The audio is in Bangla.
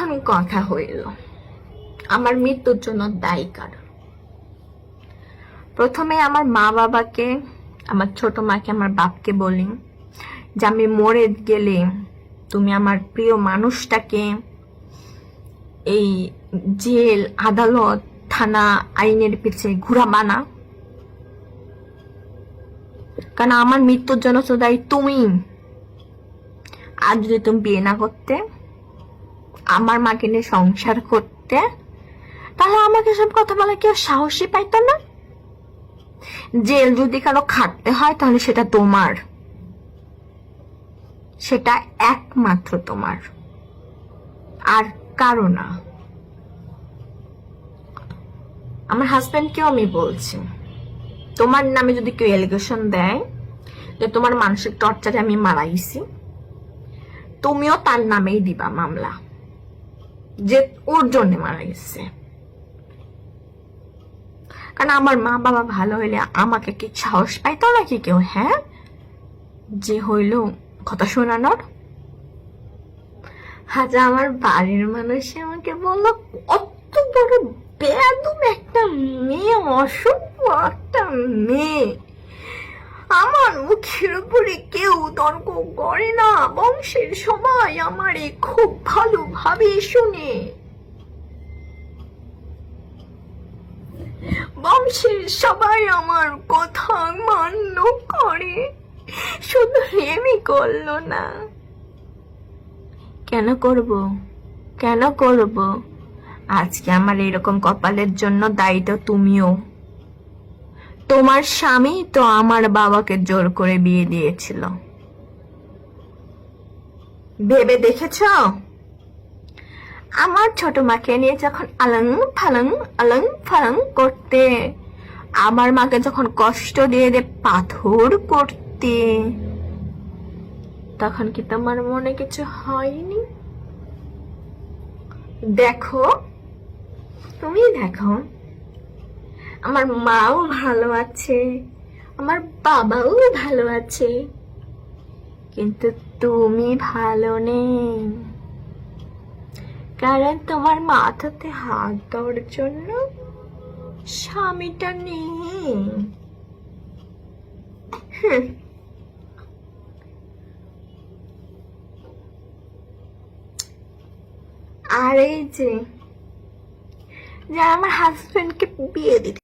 এখন কথা হইল। আমার মৃত্যুর জন্য দায়ী কার? প্রথমে আমার মা বাবাকে, আমার ছোট মাকে, আমার বাপকে বলি যে আমি মরে গেলে তুমি আমার প্রিয় মানুষটাকে এই জেল, আদালত, থানা, আইনের পিছে ঘুরাবা না কারণ আমার মৃত্যুর জন্য তো দায়ী তুমি। আর যদি তুমি বিয়ে না করতে আমার মাকে নিয়ে সংসার করতে, তাহলে আমাকে সব কথা বলে কেউ সাহসী পাইতো না। জেল যদি কারও খাটতে হয়, তাহলে সেটা তোমার। সেটা একমাত্র তোমার। আর কারও না। আমার হাজব্যান্ডকেও আমি বলছি, তোমার নামে যদি কেউ এলিগেশন দেয়, যে তোমার মানসিক টর্চারে আমি মারাইছি তুমিও তার নামেই দিবা মামলা। যে ওর জন্য মারা গেছে। কারণ আমার মা বাবা ভালো হইলে আমাকে কি সাহস পাইতো নাকি কেউ হ্যাঁ? যে হইল কথা শোনানোর। আজ আমার বাড়ির মানুষ আমাকে বলল, কত বড় বেদম একটা মেয়ে, অসভ্য একটা মেয়ে। আমার মুখের উপরে কেউ তর্ক করে না। বংশের সবাই আমারে খুব ভালোভাবে শুনে। বংশের সবাই আমার কথা মান্য করে। শুধু রেমি করল না। কেন করব? কেন করব? আজকে আমার এরকম কপালের জন্য দায়ী তো তুমিও। তোমার স্বামী তো আমার বাবাকে জোর করে বিয়ে দিয়েছিল। ভেবে দেখেছ? আমার ছোট মাকে নিয়ে যখন আলং ফালং আলং ফালং করতে, আমার মাকে যখন কষ্ট দিয়ে দে পাথর করতে, তখন কি তোমার মনে কিছু হয়নি? দেখো, তুমি দেখো। আমার মাও ভালো আছে, আমার বাবাও ভালো আছে। কিন্তু তুমি ভালো নেই। কারণ তোমার মাথাতে হাত দেওয়ার জন্য স্বামীটা নেই। আর এই যে, যারা আমার হাজবেন্ডকে বিয়ে দিতে